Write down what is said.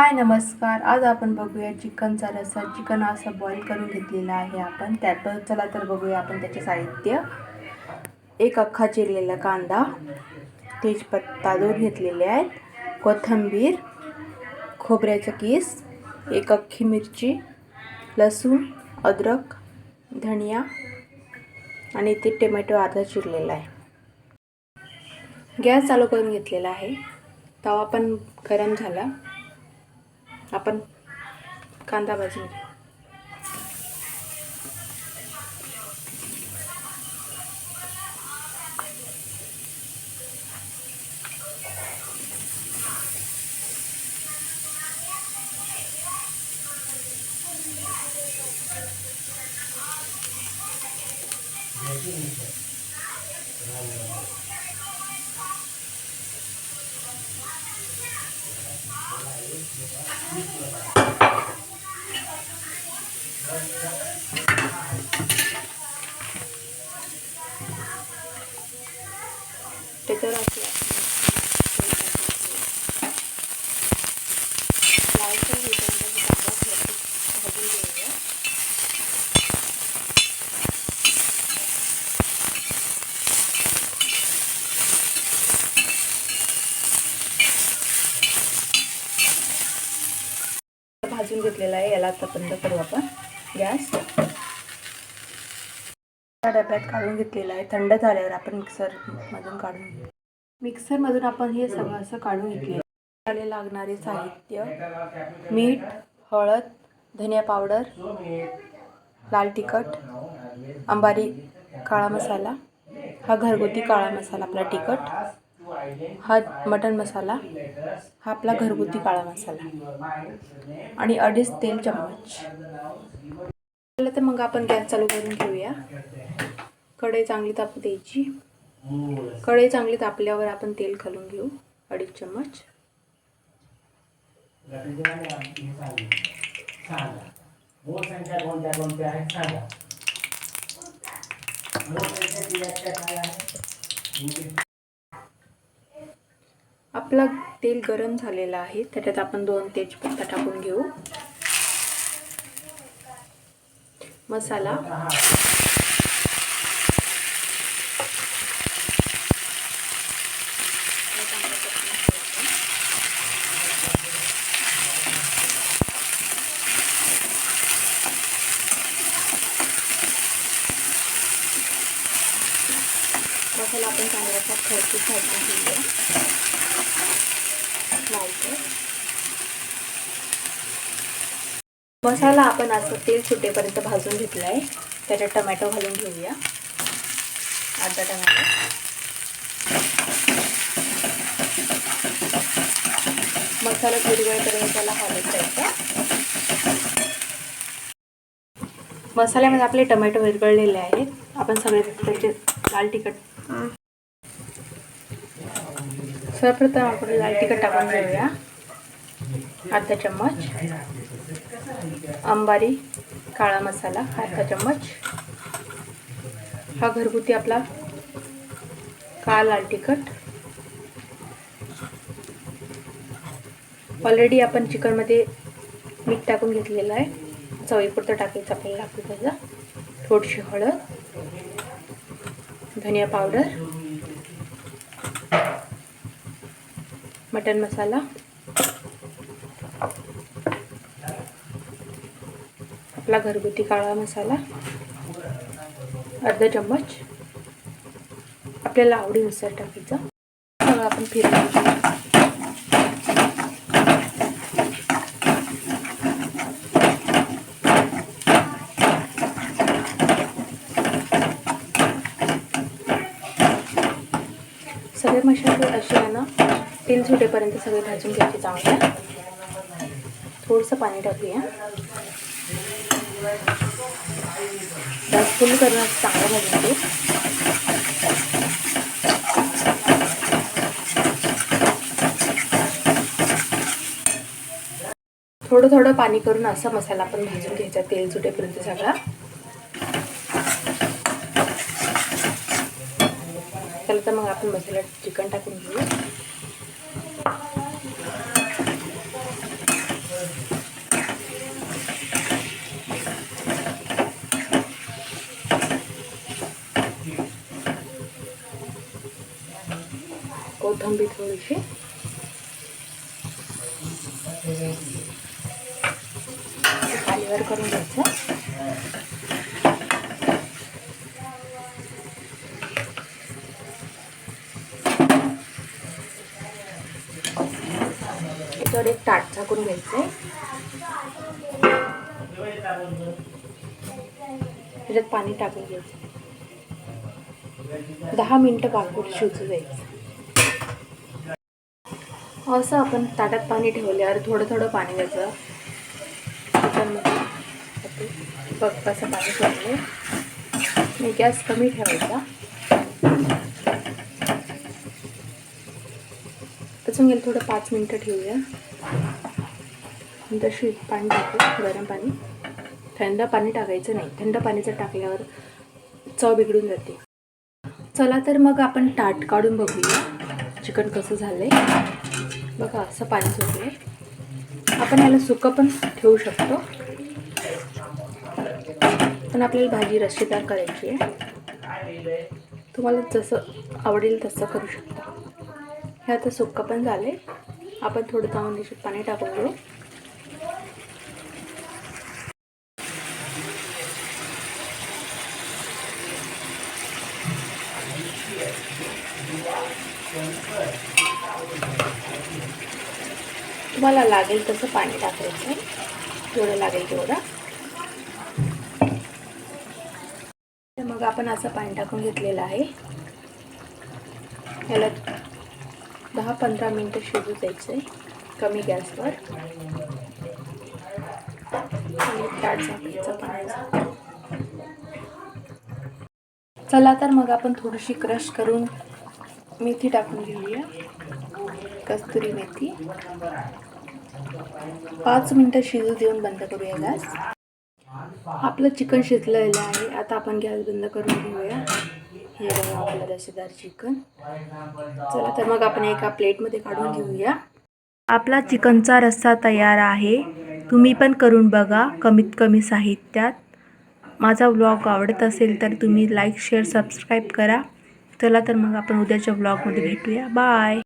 हाय नमस्कार. आज आपण बघूया चिकनचा रस्सा. चिकन असं बॉईल करून घेतलेला आहे आपण. त्यात चला तर बघूया आपण त्याचे साहित्य. एक अख्खा चिरलेला कांदा तेजपत्ता दोन घेतलेले आहेत कोथिंबीर खोबऱ्याचं किस एक अख्खी मिरची लसूण अद्रक धनिया आणि ते टोमॅटो अर्धा चिरलेला आहे. गॅस चालू करून घेतलेला आहे. तवा पण गरम झाला. आपण कांदा भाजून घेऊ त्याच्यावर असे आपण लालसर होईपर्यंत कांदा थोडा भाजून घेऊया भाजून घेतलेला आहे याला आता बंद करू आपण. गॅस. त्या डब्यात काढून घेतलेला आहे. थंड झाल्यावर आपण मिक्सरमधून काढून घेऊ. मिक्सरमधून आपण हे सगळं असं काढून घेतलेलं त्याला लागणारे साहित्य मीठ हळद धनिया पावडर लाल तिखट अंबारी काळा मसाला हा घरगुती काळा मसाला आपला तिखट हा मटण मसाला हा आपला घरगुती काळा मसाला. आणि अडीच तेल चम्मच. झालं तर मग आपण गॅस चालू करून घेऊया. कढई चांगली तापू द्यायची. कढई चांगली तापल्यावर आपण तेल घालून घेऊ अडीच चम्मच. आपला तेल गरम झालेलं आहे त्याच्यात आपण दोन तेजपत्ता टाकून घेऊ. मसाला. मसाला आपण चांगल्याचा खरपूस भाजून घेऊया. लालसर मसाला आपण असं तेल सुटेपर्यंत भाजून घेतला आहे त्याच्यात टमॅटो घालून घेऊया. अर्धा टमॅटो. मसाला थोडी वेळपर्यंत त्याला हलत जायचा मसाल्यामध्ये आपले टमॅटो विरगळलेले आहेत. आपण सगळे त्याचे लाल तिखट सर्वप्रथम आपण लाल तिखट टाकून घेऊया. अर्धा चम्मच. अंबारी काळा मसाला अर्धा चम्मच. हा घरगुती आपला काळा लाल तिखट. ऑलरेडी आपण चिकनमध्ये मीठ टाकून घेतलेलं आहे. चवीपुरतं टाकायचं आपल्याला लागतं त्याचा. थोडीशी हळद. धनिया पावडर. मटन मसाला. आपला घरगुती काळा मसाला. अर्धा चम्मच. आपल्याला आवडीनुसार टाकायचं. सगळं आपण फिरवायचं सगळे मशाले असे आहे ना तेल सुटेपर्यंत सगळे भाजून घ्यायचे चांगलं. थोडंसं पाणी टाकूया. जास्त फुल करणं चांगलं भाजून घेऊ थोडं थोडं पाणी करून असा मसाला आपण भाजून घ्यायचा तेल सुटेपर्यंत सगळा. चला तर मग आपण मसाला चिकन टाकून घेऊ. कोथिंबीर थोडीशी खालीवर करून घ्यायचं याच्यावर एक ताट झाकून घ्यायचं त्याच्यात पाणी टाकून घ्यायचं दहा मिनटं पाकूट शिजू द्यायचं असं आपण ताटात पाणी ठेवल्यावर थोडं थोडं पाणी द्यायचं. त्याच्यामध्ये बघ कसं पाणी सोडलं मी गॅस कमी ठेवायचा. अजून गेलं थोडं पाच मिनटं ठेवूया. नंतर पाणी टाकू गरम पाणी. थंड पाणी टाकायचं नाही. थंड पाणीचं टाकल्यावर चव बिघडून जाते. चला तर मग आपण ताट काढून बघूया. चिकन कसं झालं आहे बघा असं पाणी सुटलं आहे आपण याला सुकं पण ठेवू शकतो. पण आपल्याला भाजी रस्सीदार करायची आहे. तुम्हाला जसं आवडेल तसं करू शकता. हे आता सुकं पण झाले आपण थोडं जाऊन त्याच्यात पाणी टाकून घेऊ. तुम्हाला लागेल तसं पाणी टाकायचं. जेवढं लागेल तेवढं. मग आपण असं पाणी टाकून घेतलेलं आहे. याला दहा पंधरा मिनटं शिजू द्यायचं आहे कमी गॅसवर. आणि ताट झाकायचं पाण्याचं चला तर मग आपण थोडीशी क्रश करून मेथी टाकून घेऊया. कस्तुरी मेथी. पाच मिनटं शिजू देऊन बंद करूया गॅस. आपलं चिकन शिजलेलं आहे. आता आपण गॅस बंद करून घेऊया. हे बघा आपलं रसेदार चिकन. चला तर मग आपण एका प्लेटमध्ये काढून घेऊया. आपला चिकनचा रस्सा तयार आहे. तुम्ही पण करून बघा कमीत कमी साहित्यात. माझा व्लॉग आवडत असेल तर तुम्ही लाईक शेअर सबस्क्राईब करा. चला तर मग आपण उद्याच्या व्लॉगमध्ये भेटूया. बाय